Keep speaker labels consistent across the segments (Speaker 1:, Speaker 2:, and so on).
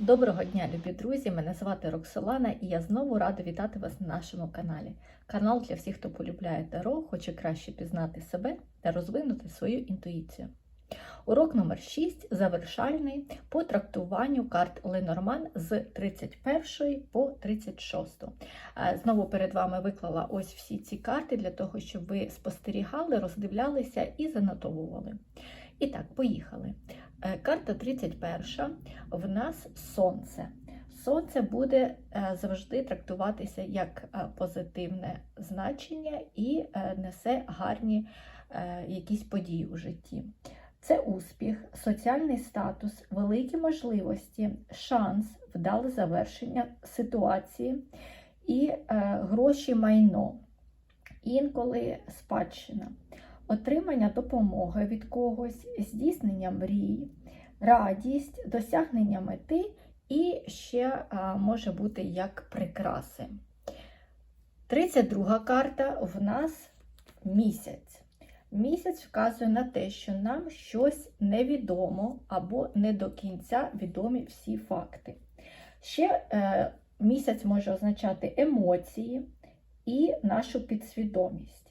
Speaker 1: Доброго дня, любі друзі! Мене звати Роксолана і я знову рада вітати вас на нашому каналі. Канал для всіх, хто полюбляє таро, хоче краще пізнати себе та розвинути свою інтуїцію. Урок номер 6 завершальний по трактуванню карт Ленорман з 31 по 36. Е, Знову перед вами виклала ось всі ці карти для того, щоб ви спостерігали, роздивлялися і занотовували. І так, поїхали. Е, Карта 31 в нас сонце. Сонце буде е, завжди трактуватися як е, позитивне значення і несе гарні якісь події у житті. Це успіх, соціальний статус, великі можливості, шанс, вдале завершення ситуації і гроші майно, інколи спадщина, отримання допомоги від когось, здійснення мрій, радість, досягнення мети і ще може бути як прикраси. 32 карта в нас місяць. Місяць вказує на те, що нам щось невідомо або не до кінця відомі всі факти. Ще е, місяць може означати емоції і нашу підсвідомість.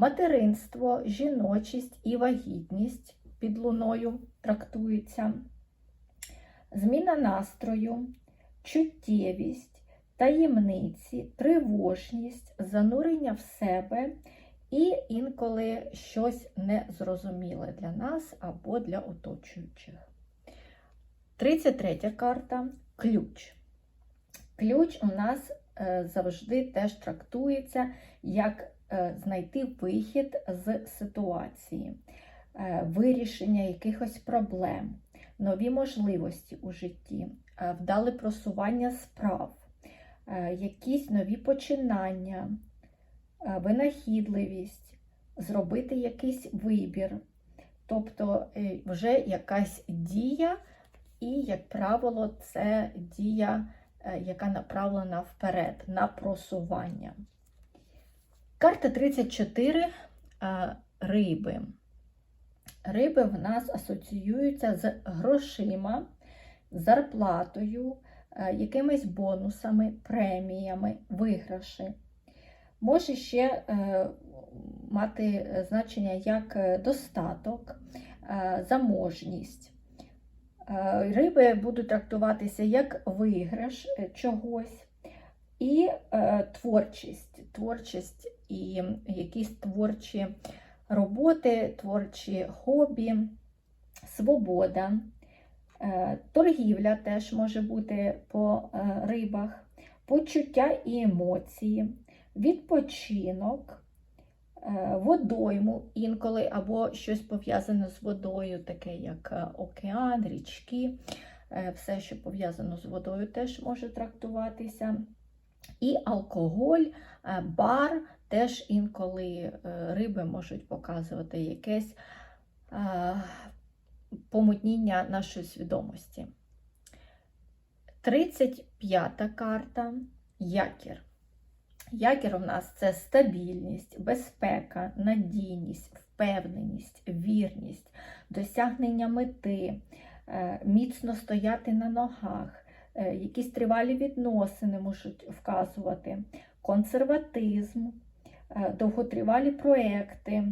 Speaker 1: Материнство, жіночість і вагітність під луною трактується. Зміна настрою, чуттєвість, таємниці, тривожність, занурення в себе і інколи щось незрозуміле для нас або для оточуючих. 33 карта ключ. Ключ у нас е, завжди теж трактується як знайти вихід з ситуації, е, вирішення якихось проблем, нові можливості у житті, е, вдале просування справ, е, якісь нові починання, е, винахідливість, зробити якийсь вибір, тобто е, вже якась дія, і, як правило, це дія, е, яка направлена вперед, на просування. Карта 34 е, риби. Риби в нас асоціюються з грошима, зарплатою, е, якимись бонусами, преміями, виграші. Може ще е, мати значення як достаток, заможність. Риби будуть трактуватися як виграш чогось і е, творчість, творчість і якісь творчі роботи, творчі хобі, свобода, Е, торгівля теж може бути по е, рибах, почуття і емоції, відпочинок, е, водойму інколи або щось пов'язане з водою, таке як е, океан, річки, е, все, що пов'язано з водою, теж може трактуватися. І алкоголь, е, бар, теж інколи е, риби можуть показувати якесь е, помутніння нашої свідомості. 35-та карта якір. Якір у нас це стабільність, безпека, надійність, впевненість, вірність, досягнення мети, міцно стояти на ногах, якісь тривалі відносини можуть вказувати, консерватизм, е, довготривалі проекти.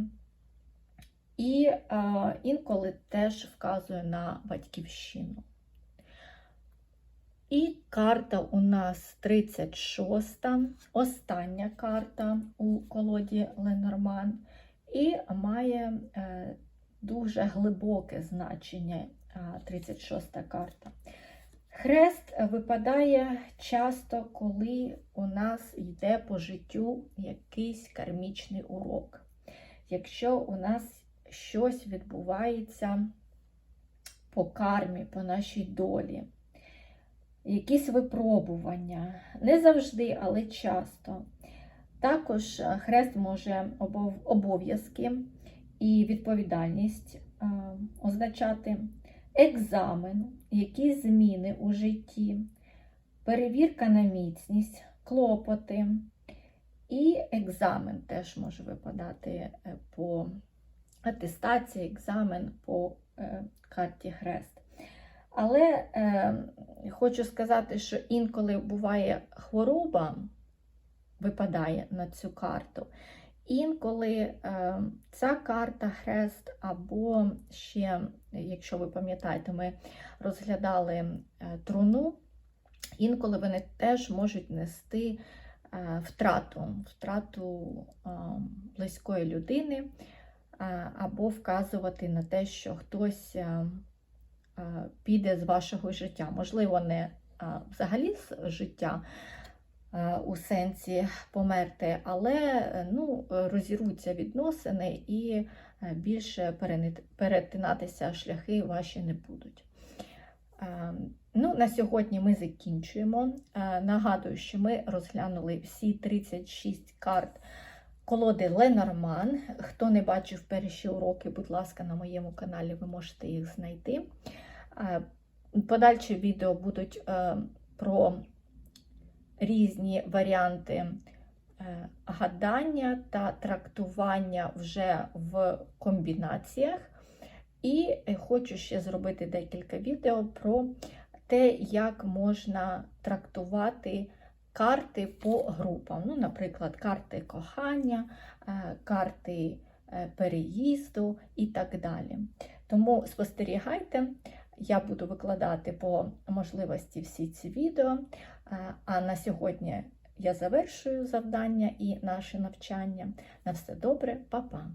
Speaker 1: І е, інколи теж вказує на батьківщину. І карта у нас 36, остання карта у колоді Ленорман, і має е, дуже глибоке значення е, 36 карта. Хрест випадає часто, коли у нас йде по життю якийсь кармічний урок. Якщо у нас щось відбувається по кармі, по нашій долі, якісь випробування, не завжди, але часто. Також хрест може обов'язки і відповідальність е, означати екзамен, якісь зміни у житті, перевірка на міцність, клопоти. І екзамен теж може випадати е, по атестації, екзамен по е, карті Хрест. Але е, хочу сказати, що інколи буває хвороба, випадає на цю карту. Інколи е, ця карта хрест, або ще, якщо ви пам'ятаєте, ми розглядали е, труну, інколи вони теж можуть нести е, втрату, втрату е, близької людини, або вказувати на те, що хтось піде з вашого життя. Можливо, не взагалі з життя у сенсі померти, але е, ну, розірвуться відносини і е, більше перетинатися шляхи ваші не будуть. Е, Ну, на сьогодні ми закінчуємо. Е, Нагадую, що ми розглянули всі 36 карт колоди Ленорман. Хто не бачив перші уроки, будь ласка, на моєму каналі ви можете їх знайти. Е, Подальші відео будуть е, про різні варіанти е, гадання та трактування вже в комбінаціях. І е, хочу ще зробити декілька відео про те, як можна трактувати карти по групам. Ну, наприклад, карти кохання, е, карти переїзду і так далі. Тому спостерігайте, я буду викладати по можливості всі ці відео. А на сьогодні я завершую завдання і наше навчання. На все добре, па-па!